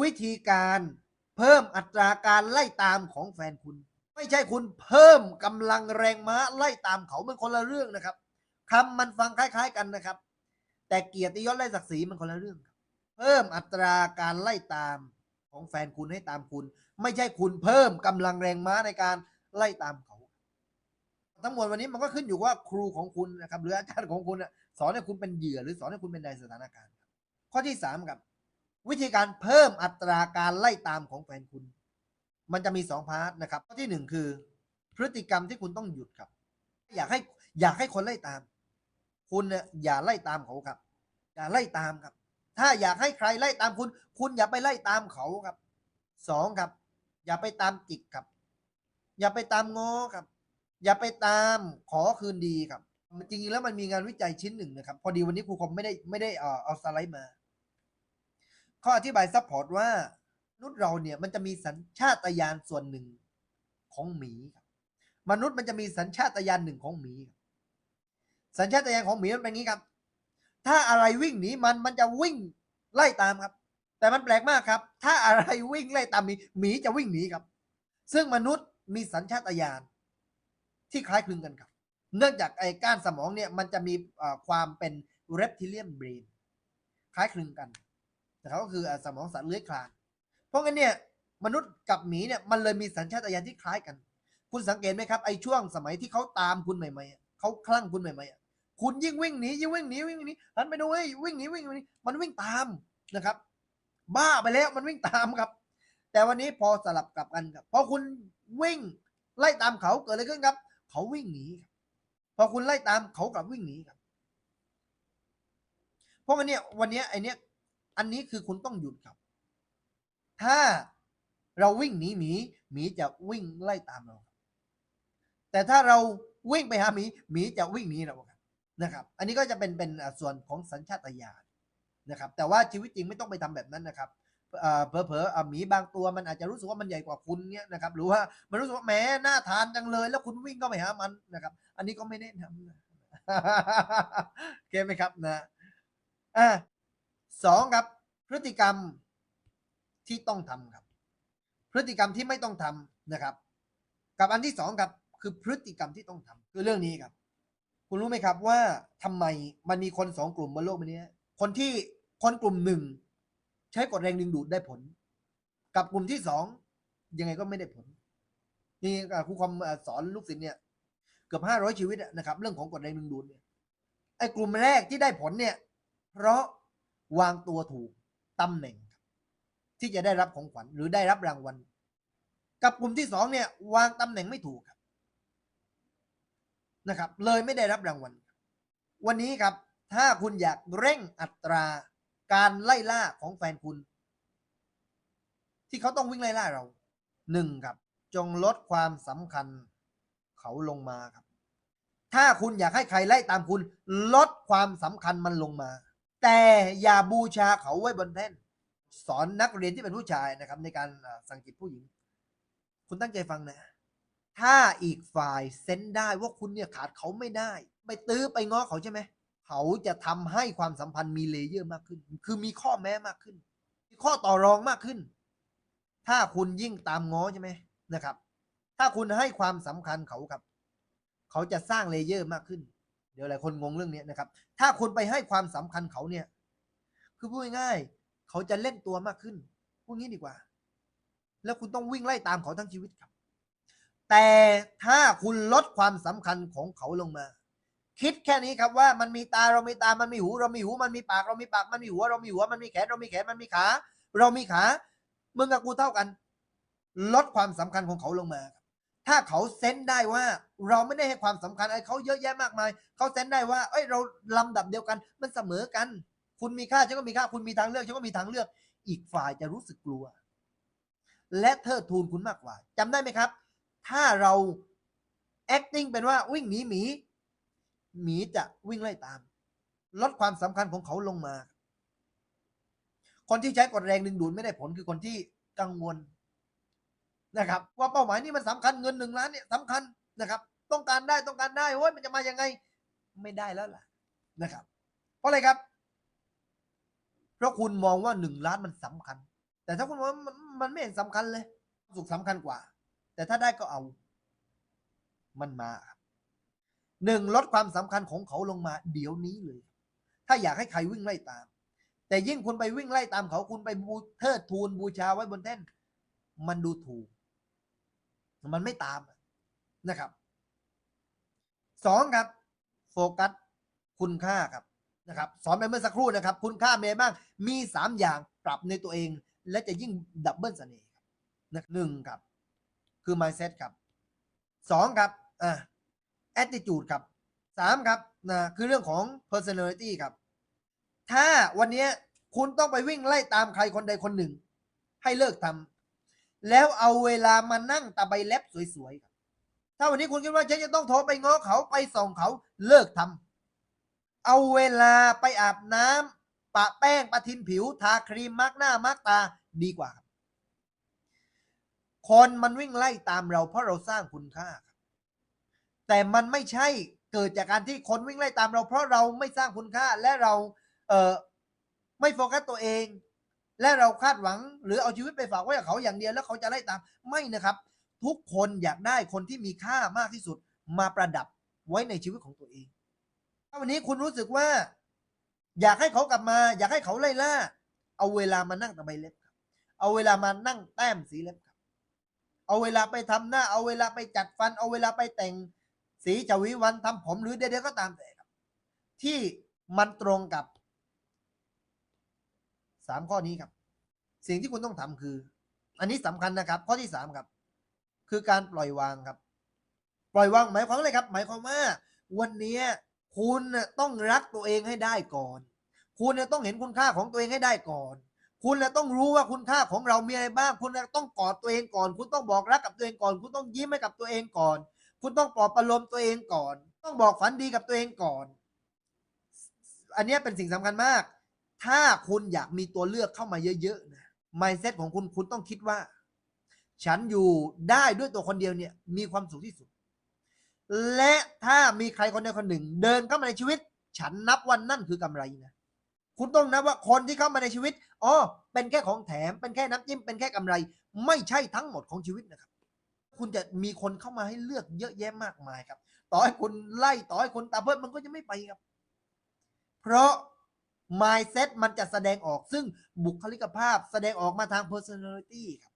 วิธีการเพิ่มอัตราการไล่ตามของแฟนคุณ ไม่ใช่คุณเพิ่มกำลังแรงม้าไล่ตามเขามันคนละเรื่องนะครับคำมันฟังคล้าย ๆ กันนะครับ แต่เกียรติยศไล่ศักดิ์ศรีมันคนละเรื่องครับเพิ่มอัตราการไล่ตามของแฟนคุณให้ตามคุณ ไม่ใช่คุณเพิ่มกำลังแรงม้าในการไล่ตามเขา ทั้งหมดวันนี้มันก็ขึ้นอยู่ว่าครูของคุณนะครับหรืออาจารย์ของคุณสอนให้คุณเป็นเหยื่อหรือสอนให้คุณเป็นในสถานการณ์ ข้อที่สามครับ วิธีการเพิ่มอัตราการไล่ตามของแฟนคุณ มันจะมีสองพาร์ทนะครับข้อที่หนึ่งคือ พฤติกรรมที่คุณต้องหยุดครับ อยากให้อยากให้คนไล่ตาม คุณเนี่ยอย่าไล่ตามเขาครับ อย่าไล่ตามครับ ถ้าอยากให้ใครไล่ตามคุณ คุณอย่าไปไล่ตามเขาครับสองครับ อย่าไปตามจิกครับ อย่าไปตามง้อครับ อย่าไปตามขอคืนดีครับจริงๆแล้วมันมีงานวิจัยชิ้นหนึ่งนะครับ พอดีวันนี้ครูคมไม่ได้ไม่ได้เอ่อเอาสไลด์มา ข้ออธิบายซัพพอร์ตว่ามนุษย์เราเนี่ยมันจะมีสัญชาตญาณส่วนหนึ่งของหมีครับมนุษย์มันจะมีสัญชาตญาณหนึ่งของหมีครับสัญชาตญาณของหมีมันเป็นอย่างนี้ครับ ถ้าอะไรวิ่งหนีมันมันจะวิ่งไล่ตามครับ แต่มันแปลกมากครับ ถ้าอะไรวิ่งไล่ตามหมีหมีจะวิ่งหนีครับ ซึ่งมนุษย์มีสัญชาตญาณที่คล้ายคลึงกันครับ เนื่องจากไอ้ก้านสมองเนี่ยมันจะมีความเป็น reptilian brain คล้ายคลึงกัน นะครับก็คือสมองสัตว์เลื้อยคลาน เพราะงั้นเนี่ยมนุษย์กับหมีเนี่ยมันเลยมีสัญชาตญาณที่คล้ายกัน คุณสังเกตไหมครับไอ้ช่วงสมัยที่เขาตามคุณใหม่ๆเขาคลั่งคุณใหม่ๆคุณยิ่งวิ่งหนียิ่งวิ่งหนีวิ่งหนีหันไปดูเฮ้ยวิ่งหนีวิ่งหนีมันวิ่งตามนะครับ บ้าไปแล้วมันวิ่งตามครับ แต่วันนี้พอสลับกลับกันครับพอคุณวิ่งไล่ตามเขาเกิดอะไรขึ้นครับ เขาวิ่งหนีครับพอคุณไล่ตามเขากลับวิ่งหนีครับ เพราะงั้นเนี่ยวันนี้ไอเนี้ย อันนี้คือคุณต้องหยุดครับ ถ้าเราวิ่งหนีหมีหมีจะวิ่งไล่ตามเรา แต่ถ้าเราวิ่งไปหาหมีหมีจะวิ่งหนีเราครับนะครับ อันนี้ก็จะเป็นเป็นส่วนของสัญชาตญาณนะครับ แต่ว่าชีวิตจริงไม่ต้องไปทำแบบนั้นนะครับเออเผลอๆอะหมีบางตัวมันอาจจะรู้สึกว่ามันใหญ่กว่าคุณเนี่ยนะครับหรือว่ามันรู้สึกว่าแหมน่าทานจังเลย แล้วคุณวิ่งเข้าไปหามันนะครับ อันนี้ก็ไม่แนะนำนะโอเคไหมครับนะอ่า สองครับ พฤติกรรมที่ต้องทำครับ พฤติกรรมที่ไม่ต้องทำนะครับ กับอันที่สองครับคือพฤติกรรมที่ต้องทำคือเรื่องนี้ครับ คุณรู้ไหมครับว่าทำไมมันมีคนสองกลุ่มบนโลกใบนี้คนที่คนกลุ่มหนึ่งใช้กฎแรงดึงดูดได้ผล กับกลุ่มที่สองยังไงก็ไม่ได้ผล นี่ครูความสอนลูกศิษย์เนี่ยเกือบห้าร้อยชีวิตนะครับ เรื่องของกฎแรงดึงดูดเนี่ยไอ้กลุ่มแรกที่ได้ผลเนี่ย เพราะ วางตัวถูกตำแหน่ง ที่จะได้รับของขวัญหรือได้รับรางวัล กับกลุ่มที่สองเนี่ย วางตำแหน่งไม่ถูกครับนะครับ เลยไม่ได้รับรางวัล วันนี้ครับ ถ้าคุณอยากเร่งอัตราการไล่ล่าของแฟนคุณ ที่เขาต้องวิ่งไล่ล่าเราหนึ่งครับ จงลดความสำคัญเขาลงมาครับ ถ้าคุณอยากให้ใครไล่ตามคุณ ลดความสำคัญมันลงมา แต่อย่าบูชาเขาไว้บนแท่นสอนนักเรียนที่เป็นผู้ชายนะครับ ในการสั่งจิตผู้หญิง คุณตั้งใจฟังนะ ถ้าอีกฝ่ายเซนได้ว่าคุณเนี่ยขาดเขาไม่ได้ ไปตื้อไปง้อเขาใช่ไหมเขาจะทำให้ความสัมพันธ์มีเลเยอร์มากขึ้น คือมีข้อแม้มากขึ้น มีข้อต่อรองมากขึ้น ถ้าคุณยิ่งตามง้อใช่ไหมนะครับ ถ้าคุณให้ความสำคัญเขาครับ เขาจะสร้างเลเยอร์มากขึ้น เดี๋ยวหลายคนงงเรื่องนี้นะครับ ถ้าคุณไปให้ความสำคัญเขาเนี่ย คือพูดง่ายๆเขาจะเล่นตัวมากขึ้นพูดงี้ดีกว่า แล้วคุณต้องวิ่งไล่ตามเขาทั้งชีวิตครับ แต่ถ้าคุณลดความสำคัญของเขาลงมา คิดแค่นี้ครับว่ามันมีตาเรามีตา มันมีหู เรามีหู มันมีปากเรามีปาก มันมีหัว เรามีหัว มันมีแขน เรามีแขน มันมีขา เรามีขา มึงกับกูเท่ากัน ลดความสำคัญของเขาลงมา ถ้าเขาเซนได้ว่าเราไม่ได้ให้ความสำคัญอะไอ้เขาเยอะแยะมากมาย เขาเซนได้ว่าเอ้ยเราลำดับเดียวกัน มันเสมอกัน คุณมีค่าฉันก็มีค่าคุณมีทางเลือกฉันก็มีทางเลือก อีกฝ่ายจะรู้สึกกลัว และเทิดทูนคุณมากกว่าจำได้ไหมครับ ถ้าเรา acting เป็นว่าวิ่งหนีหมีหมีจะวิ่งไล่ตาม ลดความสำคัญของเขาลงมา คนที่ใช้กฎแรงดึงดูดไม่ได้ผลคือคนที่กังวล นะครับ ว่าเป้าหมายนี้มันสำคัญเงินหนึ่งล้านเนี่ยสำคัญนะครับ ต้องการได้ต้องการได้โอ้ยมันจะมายังไง ไม่ได้แล้วล่ะนะครับ เพราะอะไรครับ เพราะคุณมองว่าหนึ่งล้านมันสำคัญ แต่ถ้าคุณว่ามันมันไม่เห็นสำคัญเลยสุขสำคัญกว่า แต่ถ้าได้ก็เอา มันมาหนึ่งลดความสำคัญของเขาลงมา เดี๋ยวนี้เลย ถ้าอยากให้ใครวิ่งไล่ตาม แต่ยิ่งคุณไปวิ่งไล่ตามเขาคุณไปบูเทิดทูนบูชาไว้บนแท่น มันดูถูก มันไม่ตามนะครับสองครับ โฟกัสคุณค่าครับนะครับสอนไปเมื่อสักครู่นะครับ คุณค่าเมบ้างมีสามอย่างปรับในตัวเอง และจะยิ่งดับเบิลเสน่ห์ครับนะหนึ่งครับ คือ mindset ครับสองครับอ่า attitude ครับสามครับนะคือเรื่องของ personality ครับ ถ้าวันนี้คุณต้องไปวิ่งไล่ตามใครคนใดคนหนึ่ง ให้เลิกทำ แล้วเอาเวลามานั่งตะใบเล็บสวยๆครับถ้าวันนี้คุณคิดว่าฉันจะต้องโทรไปง้อเขาไปส่องเขาเลิกทำเอาเวลาไปอาบน้ำปะแป้งปะทินผิว ทาครีมมาร์กหน้ามาร์กตาดีกว่า คนมันวิ่งไล่ตามเราเพราะเราสร้างคุณค่า แต่มันไม่ใช่เกิดจากการที่คนวิ่งไล่ตามเรา เพราะเราไม่สร้างคุณค่าและเราเออไม่โฟกัสตัวเอง และเราคาดหวังหรือเอาชีวิตไปฝากไว้กับเขาอย่างเดียวแล้วเขาจะไล่ตามไม่นะครับ ทุกคนอยากได้คนที่มีค่ามากที่สุดมาประดับไว้ในชีวิตของตัวเองถ้าวันนี้คุณรู้สึกว่า อยากให้เขากลับมา อยากให้เขาไล่ล่า เอาเวลามานั่งตะไบเล็บครับ เอาเวลามานั่งแต้มสีเล็บครับ เอาเวลาไปทำหน้า เอาเวลาไปจัดฟัน เอาเวลาไปแต่งสีจวิวันทำผมหรือใดๆก็ตามแต่ครับ ที่มันตรงกับ สามข้อนี้ครับ สิ่งที่คุณต้องทำคือ อันนี้สำคัญนะครับ ข้อที่สามครับ คือการปล่อยวางครับ ปล่อยวางหมายความอะไรครับ หมายความว่า วันนี้คุณต้องรักตัวเองให้ได้ก่อน คุณน่ะต้องเห็นคุณค่าของตัวเองให้ได้ก่อน คุณน่ะต้องรู้ว่าคุณค่าของเรามีอะไรบ้าง คุณน่ะต้องกอดตัวเองก่อน คุณต้องบอกรักกับตัวเองก่อน คุณต้องยิ้มให้กับตัวเองก่อน คุณต้องปลอบประโลมตัวเองก่อน ต้องบอกฝันดีกับตัวเองก่อน อันนี้เป็นสิ่งสำคัญมาก ถ้าคุณอยากมีตัวเลือกเข้ามาเยอะๆนะ mindset ของคุณคุณต้องคิดว่า ฉันอยู่ได้ด้วยตัวคนเดียวเนี่ย มีความสุขที่สุด และถ้ามีใครคนใดคนหนึ่ง เดินเข้ามาในชีวิต ฉันนับวันนั่นคือกำไรนะคุณต้องนับว่าคนที่เข้ามาในชีวิตอ๋อเป็นแค่ของแถมเป็นแค่น้ำจิ้มเป็นแค่กำไร ไม่ใช่ทั้งหมดของชีวิตนะครับ คุณจะมีคนเข้ามาให้เลือกเยอะแยะมากมายครับ ต่อให้คุณไล่ต่อให้คุณตาเพิ่มมันก็จะไม่ไปครับ เพราะ mindset มันจะแสดงออกซึ่งบุคลิกภาพแสดงออกมาทาง personality ครับ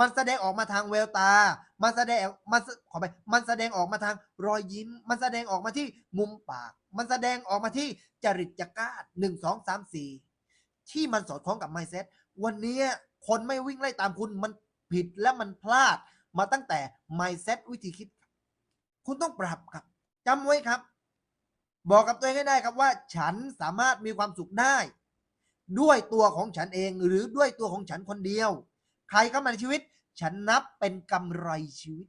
มันแสดงออกมาทางแววตา มันแสดงมันขอไปมันแสดงออกมาทางรอยยิ้ม มันแสดงออกมาที่มุมปาก มันแสดงออกมาที่จริตจักร้าหนึ่งสองสามสี่ที่มันสอดคล้องกับ mindset วันนี้คนไม่วิ่งไล่ตามคุณมันผิดและมันพลาดมาตั้งแต่ mindset วิธีคิด คุณต้องปรับครับจำไว้ครับ บอกกับตัวเองให้ได้ครับว่า ฉันสามารถมีความสุขได้ ด้วยตัวของฉันเองหรือด้วยตัวของฉันคนเดียว ใครเข้ามาในชีวิต ฉันนับเป็นกำไรชีวิต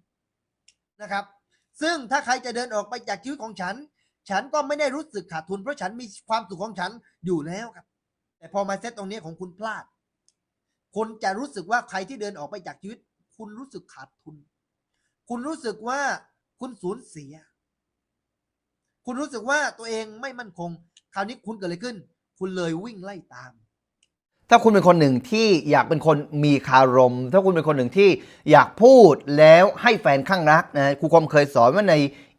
นะครับ ซึ่งถ้าใครจะเดินออกไปจากชีวิตของฉัน ฉันก็ไม่ได้รู้สึกขาดทุนเพราะฉันมีความสุขของฉันอยู่แล้วครับ แต่พอมาเซตตรงนี้ของคุณพลาดคุณจะรู้สึกว่าใครที่เดินออกไปจากชีวิต คุณรู้สึกขาดทุน คุณรู้สึกว่าคุณสูญเสีย คุณรู้สึกว่าตัวเองไม่มั่นคง คราวนี้คุณเกิดอะไรขึ้น คุณเลยวิ่งไล่ตาม ถ้าคุณเป็นคนหนึ่งที่อยากเป็นคนมีคารม ถ้าคุณเป็นคนหนึ่งที่อยากพูดแล้วให้แฟนข้างรักนะครูคมเคยสอนว่าใน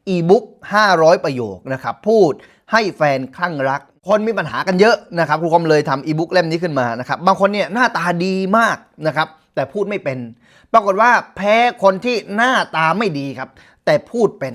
อีบุ๊ก500 ประโยคนะครับ พูดให้แฟนข้างรัก คนมีปัญหากันเยอะนะครับครูคมเลยทำอีบุ๊กเล่มนี้ขึ้นมานะครับ บางคนเนี่ยหน้าตาดีมากนะครับ แต่พูดไม่เป็น ปรากฏว่าแพ้คนที่หน้าตาไม่ดีครับ แต่พูดเป็น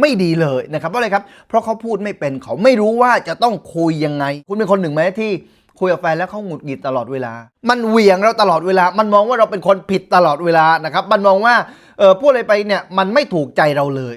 ไม่ดีเลยนะครับเพราะอะไรครับ เพราะเขาพูดไม่เป็นเขาไม่รู้ว่าจะต้องคุยยังไง คุณเป็นคนหนึ่งไหมที่คุยกับแฟนแล้วเขาหงุดหงิดตลอดเวลา มันเหวี่ยงเราตลอดเวลา มันมองว่าเราเป็นคนผิดตลอดเวลานะครับ มันมองว่าเออพูดอะไรไปเนี่ยมันไม่ถูกใจเราเลย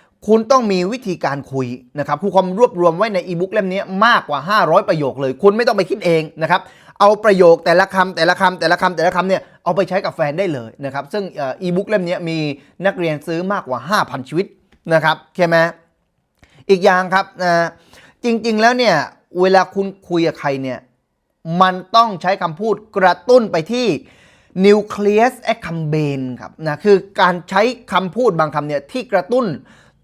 คุณต้องมีวิธีการคุยนะครับครูคอมรวบรวมไว้ในอีบุ๊กเล่มนี้มากกว่า 500 ประโยคเลย คุณไม่ต้องไปคิดเองนะครับเอาประโยคแต่ละคำแต่ละคำแต่ละคำแต่ละคำเนี่ยเอาไปใช้กับแฟนได้เลยนะครับซึ่งอีบุ๊กเล่มนี้มีนักเรียนซื้อมากกว่า 5,000 ชีวิตนะครับใช่ไหมอีกอย่างครับนะจริงๆแล้วเนี่ยเวลาคุณคุยกับใครเนี่ยมันต้องใช้คำพูดกระตุ้นไปที่ nucleus accumbens ครับนะคือการใช้คำพูดบางคำเนี่ยที่กระตุ้น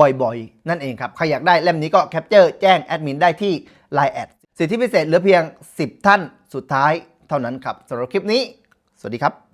บ่อยๆ นั่นเองครับ ใครอยากได้เล่มนี้ก็แคปเจอร์แจ้งแอดมินได้ที่ Line แอดสิทธิพิเศษเหลือเพียง 10 ท่านสุดท้ายเท่านั้นครับสำหรับคลิปนี้ สวัสดีครับ